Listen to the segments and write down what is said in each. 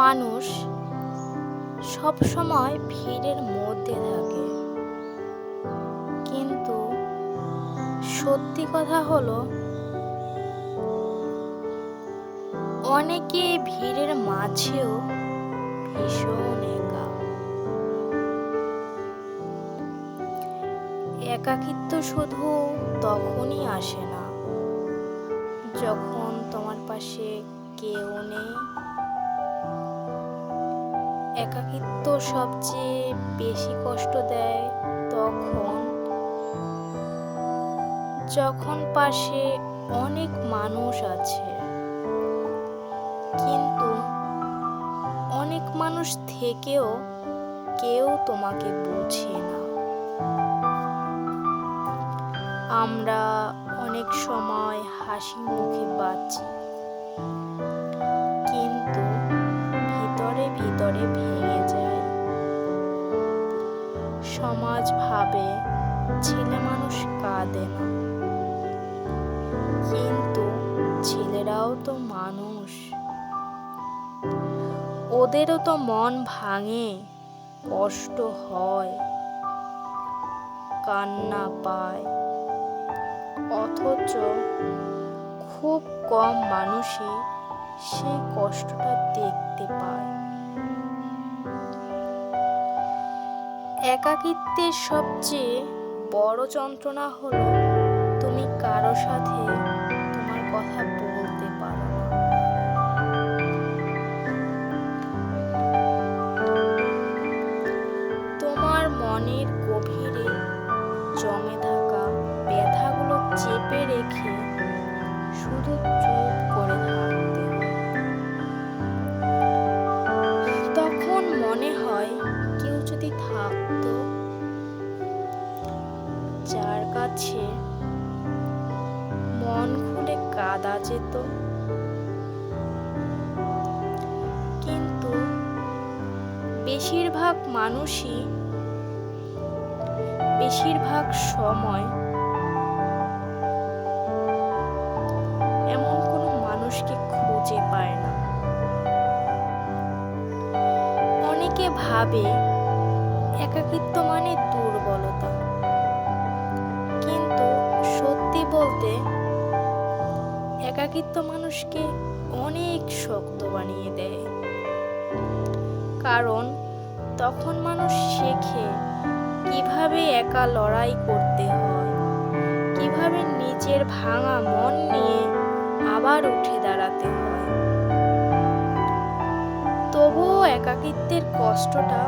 মানুষ সব সময় ভিড়ের মধ্যে থাকে। কিন্তু সত্যি কথা হলো অনেকে ভিড়ের মাঝেও ভীষণ একা। একাকিত্ব শুধু তখনই আসে না, যখন তোমার পাশে কেউ নেই। একাকিত্ব সবচেয়ে বেশি কষ্ট দেয় তখন। যখন পাশে অনেক মানুষ আছে, কিন্তু অনেক মানুষ থেকেও কেউ তোমাকে বুঝে না। আমরা অনেক সময় হাসি মুখে বাঁচি। সমাজ ভাবে, ছেলে মানুষ কাঁদে না। কিন্তু ছেলেরাও তো মানুষ। ওদেরও তো মন ভাঙে, কষ্ট হয়, কান্না পায়। অথচ খুব কম মানুষই সেই কষ্টটা দেখতে পায়। একাকিত্বের সবচেয়ে বড় যন্ত্রণা হলো তুমি কারও সাথে যদি যার কাছে মন খুলে কাদা যেত। কিন্তু বেশিরভাগ মানুষই বেশিরভাগ সময় এমন কোনো মানুষকে খুঁজে পায় না। অনেকে ভাবে একাকিত্ব মানে দুর্বলতা। কিন্তু সত্যি বলতে, একাকিত্ব মানুষকে অনেক শক্ত বানিয়ে দেয়। কারণ তখন মানুষ শেখে কীভাবে একা লড়াই করতে হয়, কীভাবে নিজের ভাঙা মন নিয়ে আবার উঠে দাঁড়াতে হয়। তবুও একাকিত্বের কষ্টটা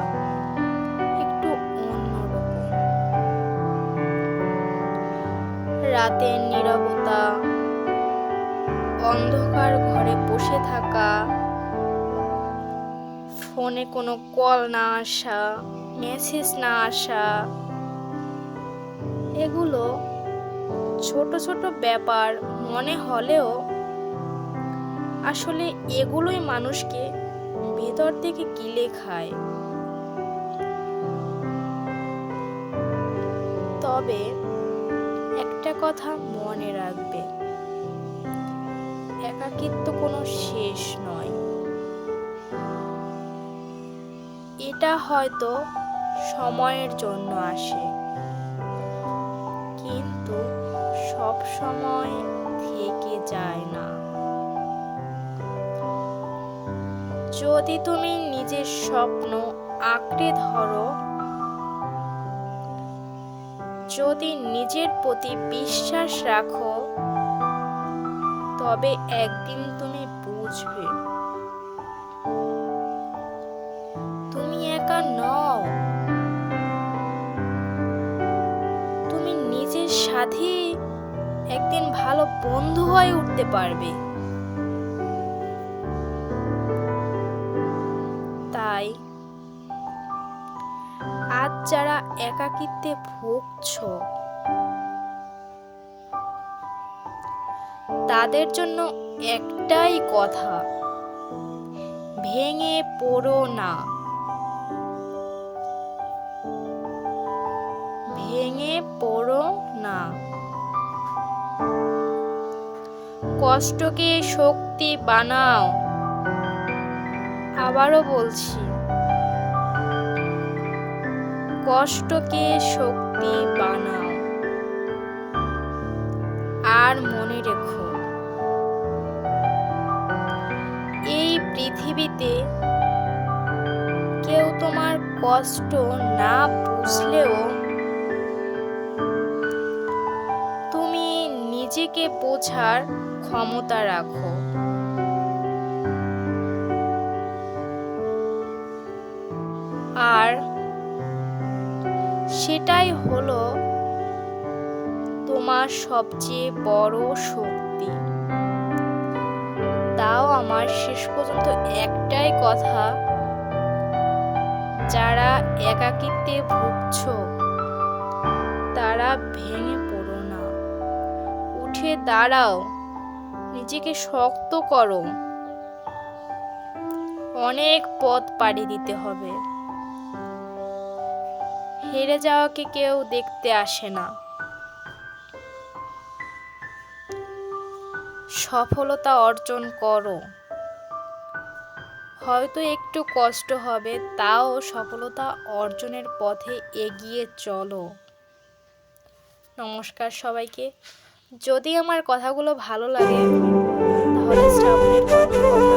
রাতের নিরবতা। অন্ধকার ঘরে বসে থাকা। ফোনে কোনো কল না আসা, মেসেজ না আসা। এগুলো ছোট ছোট ব্যাপার মনে হলেও আসলে এগুলোই মানুষকে ভেতর থেকে গিলে খায় তবে একটা কথা মনে রাখবে। একাকিত্ব কোনো শেষ নয়। এটা হয়তো সময়ের জন্য আসে। কিন্তু সব সময় থেকে যায় না। যদি তুমি নিজের স্বপ্ন আঁকড়ে ধরো যদি নিজের প্রতি বিশ্বাস রাখো, তবে একদিন তুমি বুঝবে। তুমি একা নও। তুমি নিজের সাথে একদিন ভালো বন্ধু হয়ে উঠতে পারবে। আজ যারা একাকিত্বে ভুগছ, তাদের জন্য একটাই কথা, ভেঙে পড়ো না। ভেঙে পড়ো না। কষ্টকে শক্তি বানাও। আবারও বলছি কষ্টকে শক্তি বানাও। আর মনে রেখো, এই পৃথিবীতে কেউ তোমার কষ্ট না বুঝলেও তুমি নিজেকে বোঝার ক্ষমতা রাখো। তোমার সবচেয়ে বড় শক্তি। তাও আমার শেষ পর্যন্ত একটাই কথা। যারা একাকিত্বে ভুগছ, তারা ভেঙে পড়ো না। উঠে দাঁড়াও, নিজেকে শক্ত করো। অনেক পথ পাড়ি দিতে হবে। হেরে যাওয়াকে কেউ দেখতে আসে না। সফলতা অর্জন করো। হয়তো একটু কষ্ট হবে, তাও সফলতা অর্জনের পথে এগিয়ে চলো। নমস্কার সবাইকে। যদি আমার কথাগুলো ভালো লাগে, তাহলে শ্রাবণের